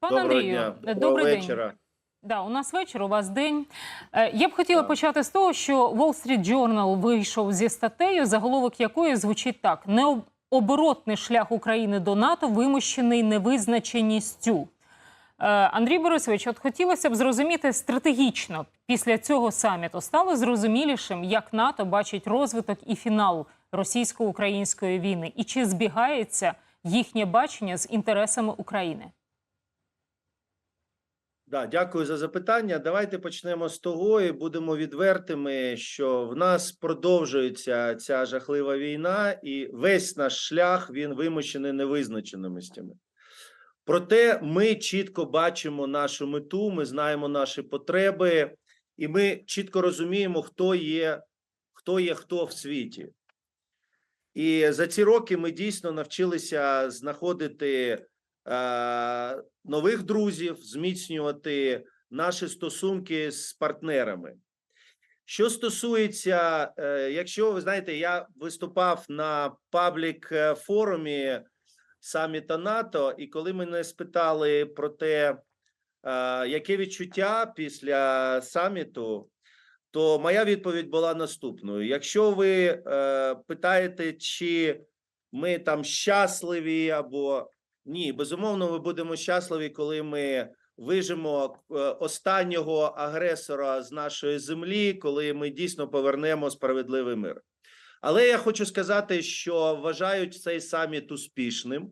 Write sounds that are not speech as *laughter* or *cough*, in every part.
Пане Доброго Андрію, дня, добрий доброго день. вечора. Да, у нас вечір, у вас день. Е, Я б хотіла Так. почати з того, що Wall Street Journal вийшов зі статтею, заголовок якої звучить так: необоротний шлях України до НАТО вимущений невизначеністю. Е, Андрій Борисович, от хотілося б зрозуміти стратегічно після цього саміту стало зрозумілішим, як НАТО бачить розвиток і фінал російсько-української війни, і чи збігається їхнє бачення з інтересами України. Да, дякую за запитання. Давайте почнемо з того і будемо відвертими, що в нас продовжується ця жахлива війна, і весь наш шлях він вимушений невизначеностями. Проте ми чітко бачимо нашу мету, ми знаємо наші потреби, і ми чітко розуміємо, хто є, хто є хто в світі. І за ці роки ми дійсно навчилися знаходити нових друзів, зміцнювати наші стосунки з партнерами. Що стосується, е, якщо ви знаєте, я виступав на паблік е, форумі саміта НАТО, і коли мене спитали про те, е, яке відчуття після саміту, то моя відповідь була наступною: якщо ви е, питаєте, чи ми там щасливі або ні, безумовно, ми будемо щасливі, коли ми вижимо е, останнього агресора з нашої землі, коли ми дійсно повернемо справедливий мир. Але я хочу сказати, що вважають цей саміт успішним.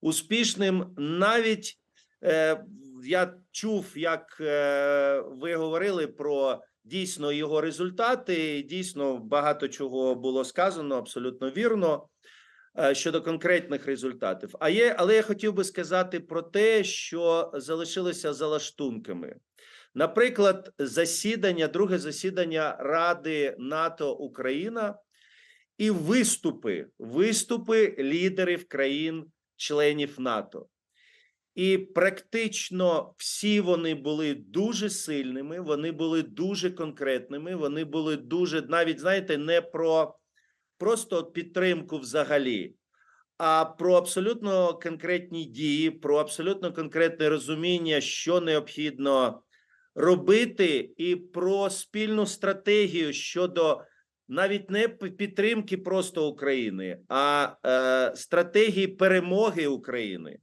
Успішним навіть е, я чув, як е, ви говорили про дійсно його результати. Дійсно, багато чого було сказано абсолютно вірно щодо конкретних результатів. А є, але я хотів би сказати про те, що залишилося за лаштунками. Наприклад, засідання, друге засідання Ради НАТО Україна і виступи, виступи лідерів країн-членів НАТО. І практично всі вони були дуже сильними, вони були дуже конкретними, вони були дуже навіть знаєте, не про просто підтримку взагалі, а про абсолютно конкретні дії, про абсолютно конкретне розуміння, що необхідно робити, і про спільну стратегію щодо навіть не підтримки просто України, а е, стратегії перемоги України.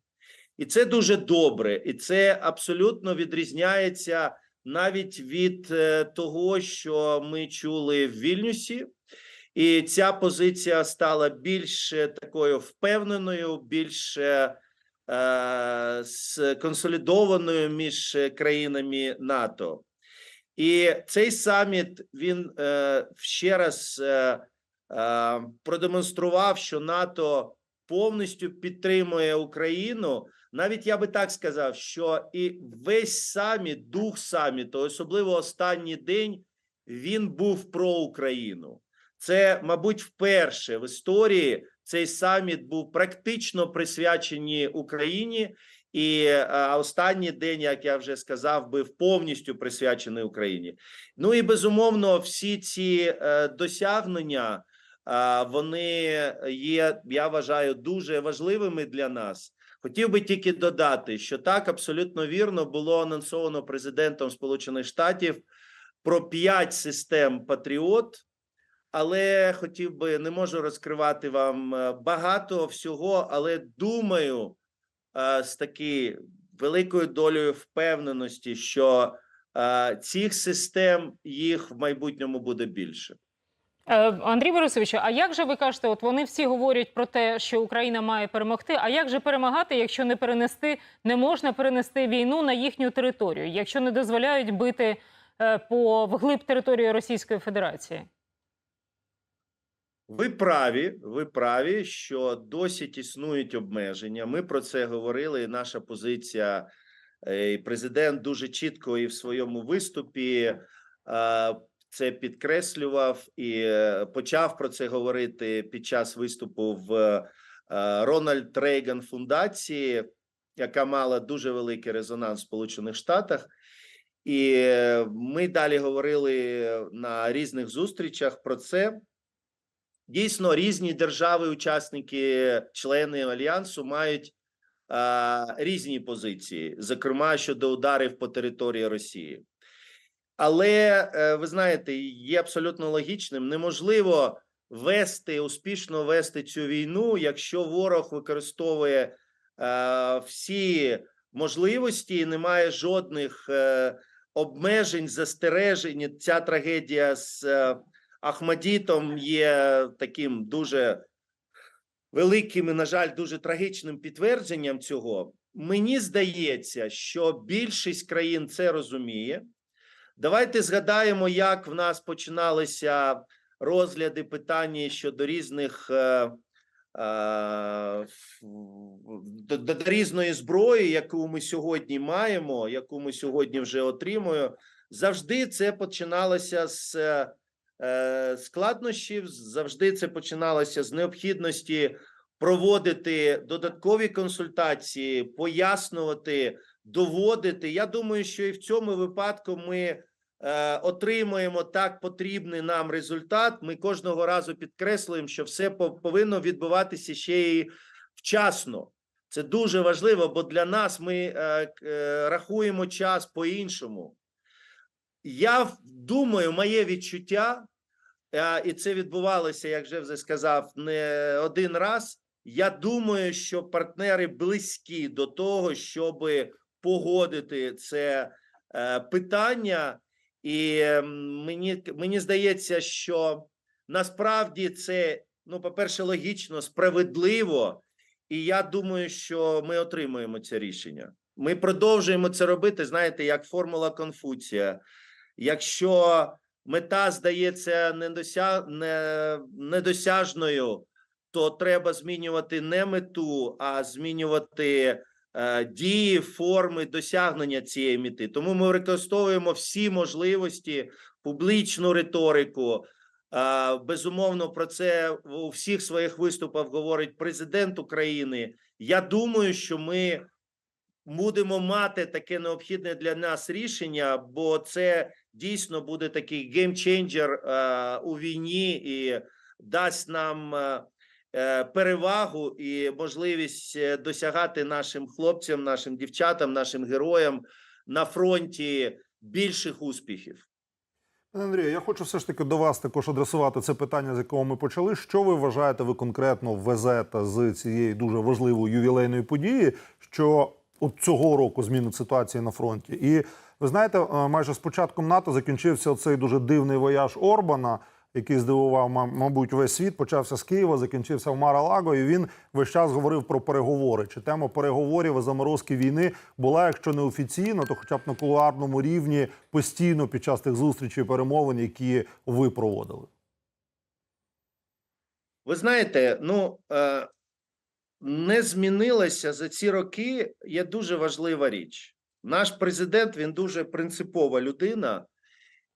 І це дуже добре, і це абсолютно відрізняється навіть від е, того, що ми чули в Вільнюсі. І ця позиція стала більш такою впевненою, більш е, сконсолідованою між країнами НАТО. І цей саміт він е, ще раз е, е, продемонстрував, що НАТО повністю підтримує Україну. Навіть я би так сказав, що і весь саміт, дух саміту, особливо останній день, він був про Україну. Це, мабуть, вперше в історії цей саміт був практично присвячений Україні, і а, останній день, як я вже сказав, був повністю присвячений Україні. Ну і безумовно, всі ці е, досягнення вони є, я вважаю, дуже важливими для нас. Хотів би тільки додати, що так абсолютно вірно було анонсовано президентом Сполучених Штатів про п'ять систем Патріот. Але хотів би не можу розкривати вам е, багато всього, але думаю, е, з таки великою долею впевненості, що е, цих систем їх в майбутньому буде більше. Андрій Борисович, а як же ви кажете, от вони всі говорять про те, що Україна має перемогти? А як же перемагати, якщо не перенести, не можна перенести війну на їхню територію, якщо не дозволяють бити по вглиб території Російської Федерації? Ви праві, ви праві, що досить існують обмеження. Ми про це говорили. і Наша позиція, е, і президент дуже чітко і в своєму виступі е, це підкреслював і е, почав про це говорити під час виступу в Рональд Рейган фундації, яка мала дуже великий резонанс в Сполучених Штатах. І ми далі говорили на різних зустрічах про це. Дійсно, різні держави, учасники, члени альянсу мають різні позиції, зокрема щодо ударів по території Росії. Але е, ви знаєте, є абсолютно логічним. Неможливо вести успішно вести цю війну, якщо ворог використовує е, всі можливості і немає жодних е, обмежень, застережень. Ця трагедія з е, Ахмадітом є таким дуже великим і, на жаль, дуже трагічним підтвердженням цього. Мені здається, що більшість країн це розуміє. Давайте згадаємо, як в нас починалися розгляди питання щодо різних е, е, до, до різної зброї, яку ми сьогодні маємо, яку ми сьогодні вже отримуємо. Завжди це починалося з е, складнощів, завжди це починалося з необхідності проводити додаткові консультації, пояснювати, доводити. Я думаю, що і в цьому випадку ми е, отримуємо так потрібний нам результат. Ми кожного разу підкреслюємо, що все повинно відбуватися ще й вчасно. Це дуже важливо, бо для нас ми е, е, рахуємо час по-іншому. Я думаю, моє відчуття, е, і це відбувалося, як вже вже сказав, не один раз. Я думаю, що партнери близькі до того, щоб погодити це е, питання, і мені, мені здається, що насправді це, ну, по-перше, логічно, справедливо, і я думаю, що ми отримуємо це рішення. Ми продовжуємо це робити. Знаєте, як формула Конфуція. Якщо мета здається недося... не... недосяжною, то треба змінювати не мету, а змінювати е, дії, форми досягнення цієї мети. Тому ми використовуємо всі можливості, публічну риторику. Е, безумовно, про це у всіх своїх виступах говорить президент України. Я думаю, що ми будемо мати таке необхідне для нас рішення, бо це дійсно буде такий геймченджер е, у війні і дасть нам е, е, перевагу і можливість досягати нашим хлопцям, нашим дівчатам, нашим героям на фронті більших успіхів. Пане Андрію, я хочу все ж таки до вас також адресувати це питання, з якого ми почали. Що ви вважаєте, ви конкретно везете з цієї дуже важливої ювілейної події, що от цього року змінить ситуації на фронті? І ви знаєте, е, майже з початком НАТО закінчився цей дуже дивний вояж Орбана, який здивував, мабуть, весь світ. Почався з Києва, закінчився в Мара-Лаго, і він весь час говорив про переговори. Чи тема переговорів і заморозки війни була, якщо не офіційно, то хоча б на кулуарному рівні постійно під час тих зустрічей і перемовин, які ви проводили? Ви знаєте, ну е, не змінилася за ці роки. Є дуже важлива річ. Наш президент він дуже принципова людина,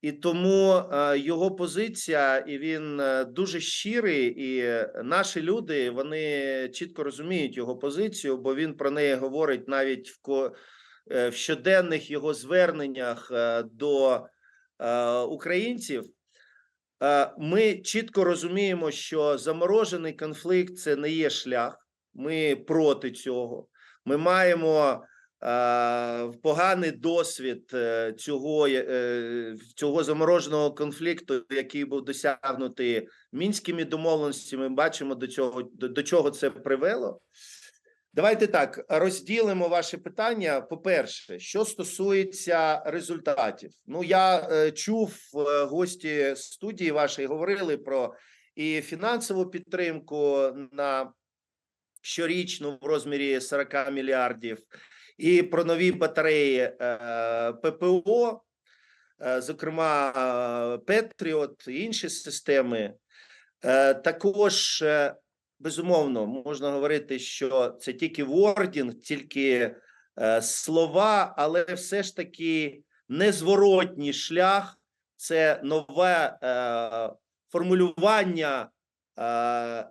і тому е, його позиція, і він е, дуже щирий. І наші люди вони чітко розуміють його позицію, бо він про неї говорить навіть в ко е, в щоденних його зверненнях до українців. Ми чітко розуміємо, що заморожений конфлікт це не є шлях. Ми проти цього. Ми маємо е, поганий досвід е, цього, е, цього замороженого конфлікту, який був досягнутий мінськими домовленостями. Ми бачимо до цього до, до чого це привело. Давайте так розділимо ваше питання. По-перше, що стосується результатів, ну я е, чув е, гості студії вашої говорили про і фінансову підтримку на щорічну в розмірі 40 мільярдів, і про нові батареї е, ППО, е, зокрема е, Петріот і інші системи. Також безумовно можна говорити, що це тільки вордінг, тільки слова, але все ж таки незворотній шлях це нове формулювання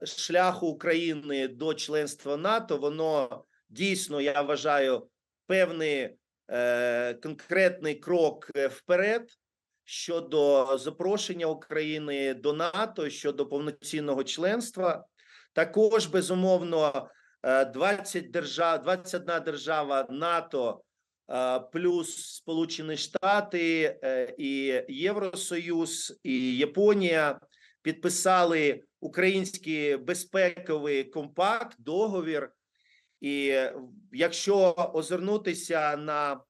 шляху України до членства НАТО. Воно дійсно, я вважаю, певний е, конкретний крок е, вперед щодо запрошення України до НАТО щодо повноцінного членства. Також безумовно е, 20 держав, 21 держава НАТО е, плюс Сполучені Штати е, і Євросоюз і Японія підписали український безпековий компакт, договір. І е, якщо озирнутися на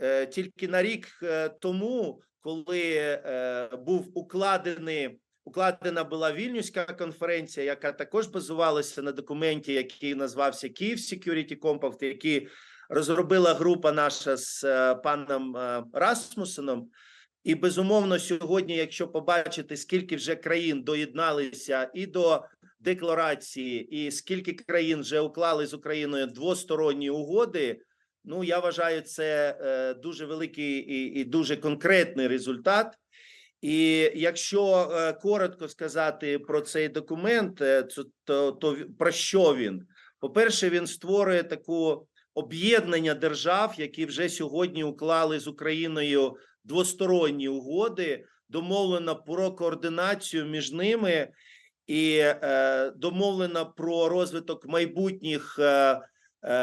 е, тільки на рік е, тому, коли е, був укладений, укладена була Вільнюська конференція, яка також базувалася на документі, який назвався Київ Security Compact, який розробила група наша з е, паном е, Расмусеном. І безумовно, сьогодні, якщо побачити, скільки вже країн доєдналися і до декларації, і скільки країн вже уклали з Україною двосторонні угоди. Ну я вважаю, це е, дуже великий і, і дуже конкретний результат. І якщо е, коротко сказати про цей документ, е, то, то, про що він? По-перше, він створює таку об'єднання держав, які вже сьогодні уклали з Україною двосторонні угоди, домовлено про координацію між ними і е, домовлено про розвиток майбутніх е, е,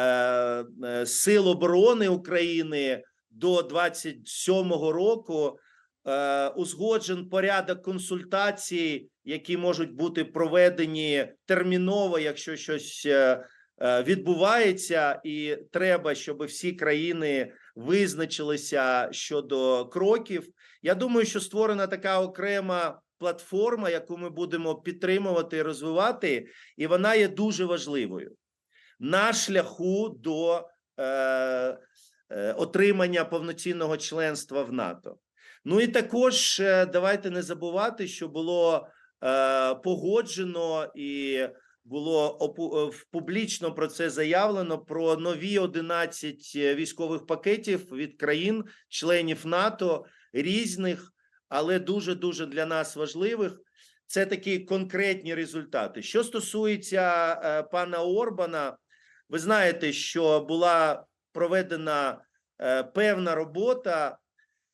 е, сил оборони України до 27-го року. Е, узгоджен порядок консультацій, які можуть бути проведені терміново, якщо щось е, е, відбувається, і треба, щоб всі країни визначилися щодо кроків. Я думаю, що створена така окрема платформа, яку ми будемо підтримувати і розвивати, і вона є дуже важливою на шляху до е, е, отримання повноцінного членства в НАТО. Ну і також е, давайте не забувати, що було е, погоджено і було е, в- публічно про це заявлено про нові 11 військових пакетів від країн, членів НАТО різних, але дуже дуже для нас важливих. Це такі конкретні результати. Що стосується е, пана Орбана, ви знаєте, що була проведена е, певна робота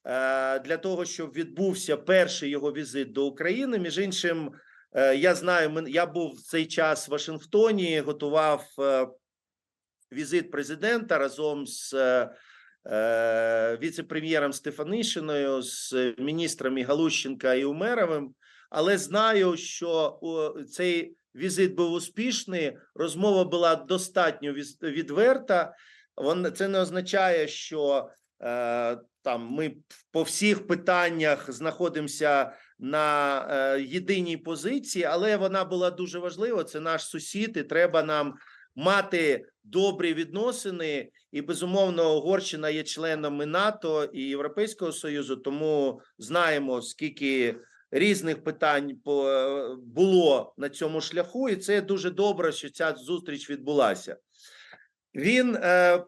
е, для того, щоб відбувся перший його візит до України. Між іншим, е, я знаю, я був в цей час в Вашингтоні, готував е, візит президента разом з е, е, віце-прем'єром Стефанишиною, з міністрами Галущенка і Умеровим. Але знаю, що цей візит був успішний. Розмова була достатньо відверта. Це не означає, що е, там ми по всіх питаннях знаходимося на е, єдиній позиції, але вона була дуже важлива. Це наш сусід, і треба нам мати добрі відносини. І безумовно, Угорщина є членом і НАТО і Європейського Союзу, тому знаємо скільки різних питань е, було на цьому шляху, і це дуже добре, що ця зустріч відбулася. Він е,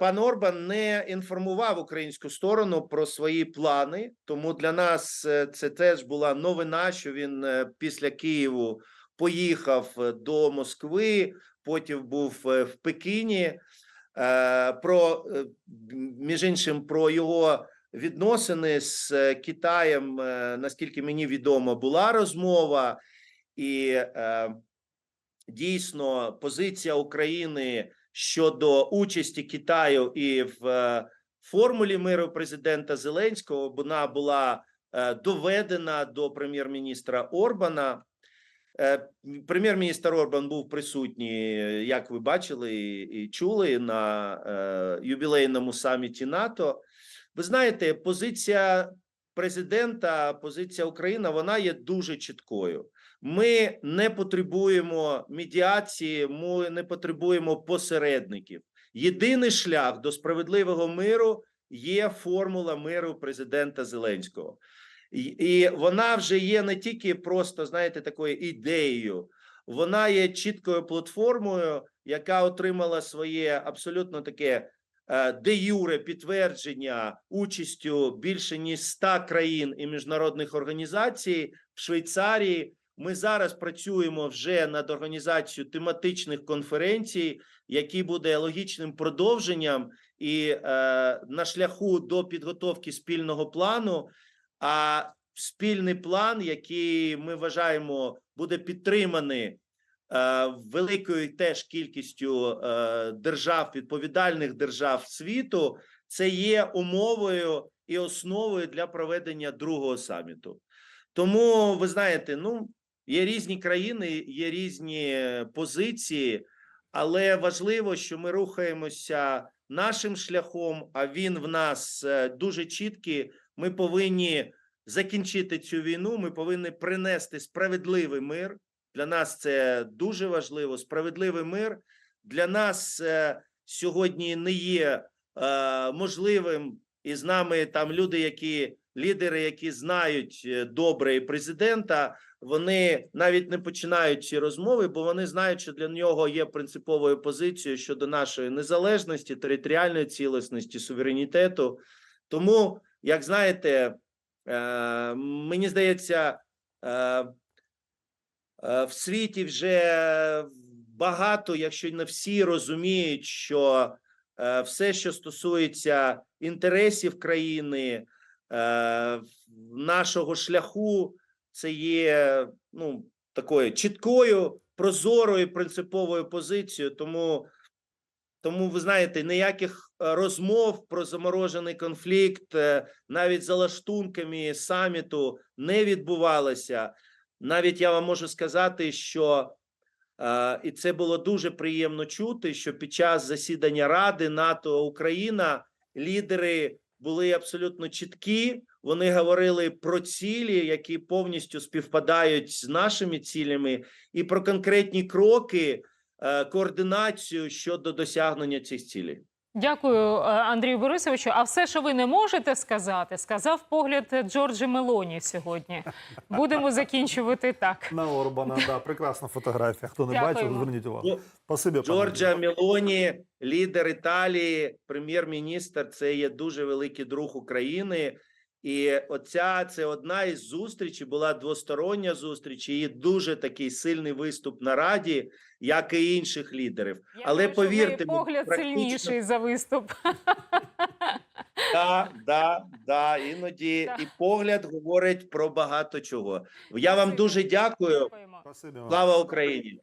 пан Орбан не інформував українську сторону про свої плани. Тому для нас е, це теж була новина, що він е, після Києву поїхав е, до Москви. Потім був е, в Пекіні. Е, Про е, між іншим про його відносини з е, Китаєм, е, наскільки мені відомо, була розмова, і е, дійсно позиція України щодо участі Китаю і в е, формулі миру президента Зеленського вона була е, доведена до прем'єр-міністра Орбана. Е, Прем'єр-міністр Орбан був присутній, як ви бачили і, чули на ювілейному саміті НАТО. Ви знаєте, позиція президента, позиція України, вона є дуже чіткою. Ми не потребуємо медіації, ми не потребуємо посередників. Єдиний шлях до справедливого миру є формула миру президента Зеленського. І, вона вже є не тільки просто, знаєте, такою ідеєю, вона є чіткою платформою, яка отримала своє абсолютно таке е, де юре підтвердження участю більше ніж 100 країн і міжнародних організацій в Швейцарії. Ми зараз працюємо вже над організацією тематичних конференцій, які буде логічним продовженням і е, на шляху до підготовки спільного плану. А спільний план, який ми вважаємо, буде підтриманий е, великою теж кількістю е, держав, відповідальних держав світу, це є умовою і основою для проведення другого саміту. Тому ви знаєте, ну є різні країни, є різні позиції, але важливо, що ми рухаємося нашим шляхом. А він в нас е, дуже чіткий. Ми повинні закінчити цю війну. Ми повинні принести справедливий мир. Для нас це дуже важливо. Справедливий мир для нас е, сьогодні не є е, можливим, і з нами там люди, які лідери, які знають е, добре президента, вони навіть не починають ці розмови, бо вони знають, що для нього є принциповою позицією щодо нашої незалежності, територіальної цілісності, суверенітету. Тому, як знаєте, е, мені здається, е, в світі вже багато, якщо не всі розуміють, що все, що стосується інтересів країни, нашого шляху, це є ну такою чіткою, прозорою, принциповою позицією. Тому, тому ви знаєте, ніяких е, розмов про заморожений конфлікт, е, навіть за лаштунками саміту, не відбувалося. Навіть я вам можу сказати, що е, і це було дуже приємно чути, що під час засідання Ради НАТО Україна лідери були абсолютно чіткі. Вони говорили про цілі, які повністю співпадають з нашими цілями, і про конкретні кроки, е, координацію щодо досягнення цих цілей. Дякую, е, Андрію Борисовичу. А все, що ви не можете сказати, сказав погляд Джорджі Мелоні сьогодні. Будемо закінчувати так. На Орбана, да, прекрасна фотографія. Хто не бачив, зверніть увагу. Ну, Спасибі, Джорджа. Мелоні, лідер Італії, прем'єр-міністр, це є дуже великий друг України. І оця це одна із зустрічей, була двостороння зустріч, і дуже такий сильний виступ на раді, як і інших лідерів. Я Але неї повірте, ми погляд практично- сильніший за виступ. *laughs* Да, да, да, іноді Так. і погляд говорить про багато чого. Я вам дуже дякую. Дякуємо. Слава Україні!